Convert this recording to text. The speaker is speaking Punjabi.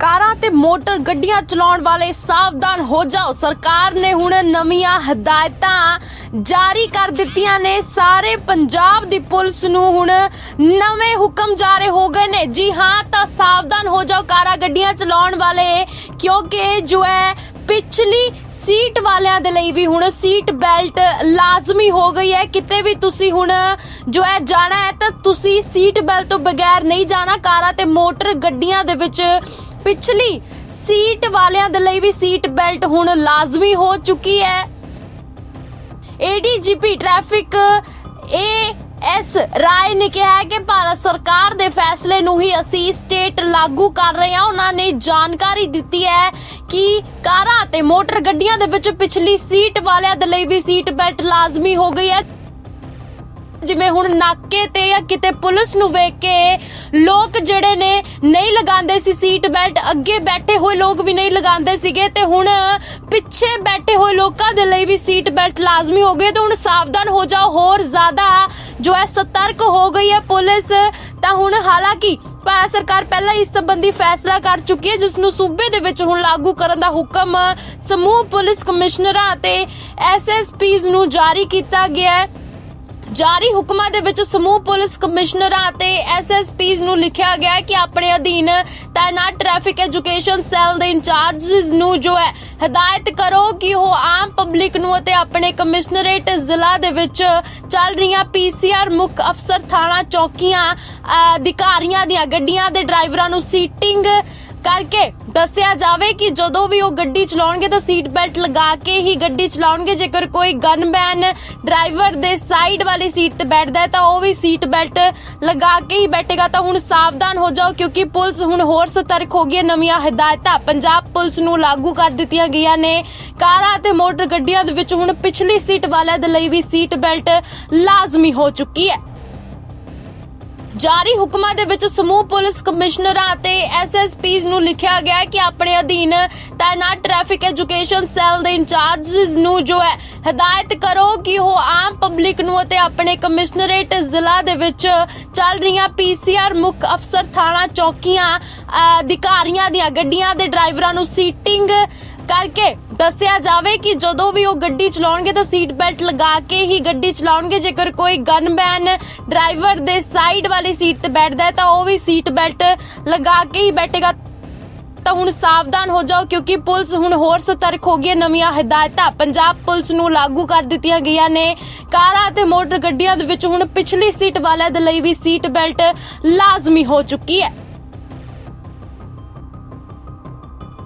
ਕਾਰਾਂ ਤੇ ਮੋਟਰ ਗੱਡੀਆਂ ਚਲਾਉਣ ਵਾਲੇ ਸਾਵਧਾਨ ਹੋ ਜਾਓ। ਸਰਕਾਰ ਨੇ ਹੁਣ ਨਵੀਆਂ ਹਦਾਇਤਾਂ ਜਾਰੀ ਕਰ ਦਿੱਤੀਆਂ ਨੇ। ਸਾਰੇ ਪੰਜਾਬ ਦੀ ਪੁਲਿਸ ਨੂੰ ਹੁਣ ਨਵੇਂ ਹੁਕਮ ਜਾਰੀ ਹੋ ਗਏ ਨੇ। ਜੀ ਹਾਂ, ਤਾਂ ਸਾਵਧਾਨ ਹੋ ਜਾਓ। ਕਾਰਾਂ ਗੱਡੀਆਂ ਚਲਾਉਣ ਵਾਲੇ, ਕਿਉਂਕਿ ਜੋ ਹੈ, ਪਿਛਲੀ ਸੀਟ ਵਾਲਿਆਂ ਦੇ ਲਈ ਵੀ ਹੁਣ ਸੀਟ ਬੈਲਟ ਲਾਜ਼ਮੀ ਹੋ ਗਈ ਹੈ। ਕਿਤੇ ਵੀ ਤੁਸੀਂ ਹੁਣ ਜੋ ਹੈ ਜਾਣਾ ਹੈ ਤਾਂ ਤੁਸੀਂ ਸੀਟ ਬੈਲਟ ਤੋਂ ਬਗੈਰ ਨਹੀਂ ਜਾਣਾ। ਕਾਰਾਂ ਤੇ ਮੋਟਰ ਗੱਡੀਆਂ ਦੇ ਵਿੱਚ ਪਿਛਲੀ ਸੀਟ ਵਾਲਿਆਂ ਦੇ ਲਈ ਵੀ ਸੀਟ ਬੈਲਟ ਹੁਣ ਲਾਜ਼ਮੀ ਹੋ ਚੁੱਕੀ ਹੈ। ADGP traffic A S Rai ਨੇ ਕਿਹਾ ਹੈ ਕਿ ਭਾਰਤ ਸਰਕਾਰ ਦੇ ਫੈਸਲੇ ਨੂੰ ਹੀ ਅਸੀਂ ਸਟੇਟ ਲਾਗੂ ਕਰ ਰਹੇ ਹਾਂ। ਉਹਨਾਂ ਨੇ ਜਾਣਕਾਰੀ ਦਿੱਤੀ ਹੈ ਕਿ ਕਾਰਾਂ ਤੇ ਮੋਟਰ ਗੱਡੀਆਂ ਦੇ ਵਿੱਚ ਪਿਛਲੀ ਸੀਟ ਵਾਲਿਆਂ ਦੇ ਲਈ ਵੀ ਸੀਟ ਬੈਲਟ ਲਾਜ਼ਮੀ ਹੋ ਗਈ ਹੈ। ਜਿਵੇਂ ਹੁਣ ਨਾਕੇ ਤੇ ਜਾਂ ਕਿਤੇ ਪੁਲਿਸ ਨੂੰ ਵੇਖ ਕੇ ਲੋਕ ਜਿਹੜੇ ਨੇ ਨਹੀਂ ਲਗਾਉਂਦੇ ਸੀ ਸੀਟ ਬੈਲਟ, ਅੱਗੇ ਬੈਠੇ ਹੋਏ ਲੋਕ ਵੀ ਨਹੀਂ ਲਗਾਉਂਦੇ ਸੀਗੇ ਤੇ ਹੁਣ ਪਿੱਛੇ ਬੈਠੇ ਹੋਏ ਲੋਕਾਂ ਦੇ ਲਈ ਵੀ ਸੀਟ ਬੈਲਟ ਲਾਜ਼ਮੀ ਹੋ ਗਈ ਤੇ ਹੁਣ ਸਾਵਧਾਨ ਹੋ ਜਾਓ, ਹੋਰ ਜ਼ਿਆਦਾ ਜੋ ਹੈ ਸਤਰਕ ਹੋ ਗਈ ਹੈ ਪੁਲਿਸ, ਤਾਂ ਹੁਣ ਹਾਲਾਂਕਿ ਭਾਰਤ ਸਰਕਾਰ ਪਹਿਲਾਂ ਇਸ ਸੰਬੰਧੀ ਫੈਸਲਾ ਕਰ ਚੁੱਕੀ ਹੈ ਜਿਸ ਨੂੰ ਸੂਬੇ ਦੇ ਵਿੱਚ ਹੁਣ ਲਾਗੂ ਕਰਨ ਦਾ ਹੁਕਮ ਸਮੂਹ ਪੁਲਿਸ ਕਮਿਸ਼ਨਰਾਂ ਅਤੇ ਐਸਐਸਪੀਜ਼ ਨੂੰ ਜਾਰੀ ਕੀਤਾ ਗਿਆ ਹੈ। ਜਾਰੀ ਹੁਕਮਾਂ ਦੇ ਵਿੱਚ ਸਮੂਹ ਪੁਲਿਸ ਕਮਿਸ਼ਨਰਾਂ ਅਤੇ ਐਸਐਸਪੀਜ਼ ਨੂੰ ਲਿਖਿਆ ਗਿਆ ਹੈ ਕਿ ਆਪਣੇ ਅਧੀਨ ਤਾਇਨਾਤ ਟ੍ਰੈਫਿਕ ਐਜੂਕੇਸ਼ਨ ਸੈੱਲ ਦੇ ਇੰਚਾਰਜਸ ਨੂੰ ਜੋ ਹੈ ਹਦਾਇਤ ਕਰੋ ਕਿ ਉਹ ਆਮ ਪਬਲਿਕ ਨੂੰ ਅਤੇ ਆਪਣੇ ਕਮਿਸ਼ਨਰੇਟ ਜ਼ਿਲ੍ਹਾ ਦੇ ਵਿੱਚ ਚੱਲ ਰਹੀਆਂ ਪੀਸੀਆਰ ਮੁੱਖ ਅਫਸਰ ਥਾਣਾ ਚੌਕੀਆਂ ਅਧਿਕਾਰੀਆਂ ਦੀਆਂ ਗੱਡੀਆਂ ਦੇ ਡਰਾਈਵਰਾਂ ਨੂੰ ਸੀਟਿੰਗ ਕਰਕੇ ਦੱਸਿਆ ਜਾਵੇ ਕਿ ਜਦੋਂ ਵੀ ਉਹ ਗੱਡੀ ਚਲਾਉਣਗੇ ਤਾਂ ਸੀਟ ਬੈਲਟ ਲਗਾ ਕੇ ਹੀ ਗੱਡੀ ਚਲਾਉਣਗੇ। ਜੇਕਰ ਕੋਈ ਗਨਮੈਨ ਡਰਾਈਵਰ ਦੇ ਸਾਈਡ ਵਾਲੀ ਸੀਟ ਤੇ ਬੈਠਦਾ ਹੈ ਤਾਂ ਉਹ ਵੀ ਸੀਟ ਬੈਲਟ ਲਗਾ ਕੇ ਹੀ ਬੈਠੇਗਾ। ਤਾਂ ਹੁਣ ਸਾਵਧਾਨ ਹੋ ਜਾਓ ਕਿਉਂਕਿ ਪੁਲਿਸ ਹੁਣ ਹੋਰ ਸਤਰਕ ਹੋ ਗਈ ਹੈ। ਨਵੀਆਂ ਹਦਾਇਤਾਂ ਪੰਜਾਬ ਪੁਲਿਸ ਨੂੰ ਲਾਗੂ ਕਰ ਦਿੱਤੀਆਂ ਗਈਆਂ ਨੇ। ਕਾਰਾਂ ਤੇ ਮੋਟਰ ਗੱਡੀਆਂ ਦੇ ਵਿੱਚ ਹੁਣ ਪਿਛਲੀ ਸੀਟ ਵਾਲਿਆਂ ਦੇ ਲਈ ਵੀ ਸੀਟ ਬੈਲਟ ਲਾਜ਼ਮੀ ਹੋ ਚੁੱਕੀ ਹੈ। ਜਾਰੀ ਹੁਕਮਾਂ ਦੇ ਵਿੱਚ ਸਮੂਹ ਪੁਲਿਸ ਕਮਿਸ਼ਨਰਾਂ ਅਤੇ ਐਸਐਸਪੀਜ਼ ਨੂੰ ਲਿਖਿਆ ਗਿਆ ਹੈ ਕਿ ਆਪਣੇ ਅਧੀਨ ਤਾਇਨਾਤ ਟ੍ਰੈਫਿਕ ਐਜੂਕੇਸ਼ਨ ਸੈੱਲ ਦੇ ਇੰਚਾਰਜਸ ਨੂੰ ਜੋ ਹੈ ਹਦਾਇਤ ਕਰੋ ਕਿ ਉਹ ਆਮ ਪਬਲਿਕ ਨੂੰ ਅਤੇ ਆਪਣੇ ਕਮਿਸ਼ਨਰੇਟ ਜ਼ਿਲ੍ਹਾ ਦੇ ਵਿੱਚ ਚੱਲ ਰਹੀਆਂ ਪੀਸੀਆਰ ਮੁੱਖ ਅਫਸਰ ਥਾਣਾ ਚੌਕੀਆਂ ਅਧਿਕਾਰੀਆਂ ਦੀਆਂ ਗੱਡੀਆਂ ਦੇ ਡਰਾਈਵਰਾਂ ਨੂੰ ਸੀਟਿੰਗ ਕਰਕੇ ਦੱਸਿਆ ਜਾਵੇ ਕਿ ਜਦੋਂ ਵੀ ਉਹ ਗੱਡੀ ਚਲਾਉਣਗੇ ਤਾਂ ਸੀਟ ਬੈਲਟ ਲਗਾ ਕੇ ਹੀ ਗੱਡੀ ਚਲਾਉਣਗੇ। ਜੇਕਰ ਕੋਈ ਗਨਮੈਨ ਡਰਾਈਵਰ ਦੇ ਸਾਈਡ ਵਾਲੀ ਸੀਟ ਤੇ ਬੈਠਦਾ ਹੈ ਤਾਂ ਉਹ ਵੀ ਸੀਟ ਬੈਲਟ ਲਗਾ ਕੇ ਹੀ ਬੈਠੇਗਾ। ਤਾਂ ਹੁਣ ਸਾਵਧਾਨ ਹੋ ਜਾਓ ਕਿਉਂਕਿ ਪੁਲਿਸ ਹੁਣ ਹੋਰ ਸਤਰਕ ਹੋ ਗਈ ਹੈ, ਨਵੀਆਂ ਹਦਾਇਤਾਂ। ਪੰਜਾਬ ਪੁਲਿਸ ਨੂੰ ਲਾਗੂ ਕਰ ਦਿੱਤੀਆਂ ਗਈਆਂ ਨੇ। ਕਾਰਾਂ ਤੇ ਮੋਟਰ ਗੱਡੀਆਂ ਦੇ ਵਿੱਚ ਹੁਣ ਪਿਛਲੀ ਸੀਟ ਵਾਲਿਆਂ ਦੇ ਲਈ ਵੀ ਸੀਟ ਬੈਲਟ ਲਾਜ਼ਮੀ ਹੋ ਚੁੱਕੀ ਹੈ।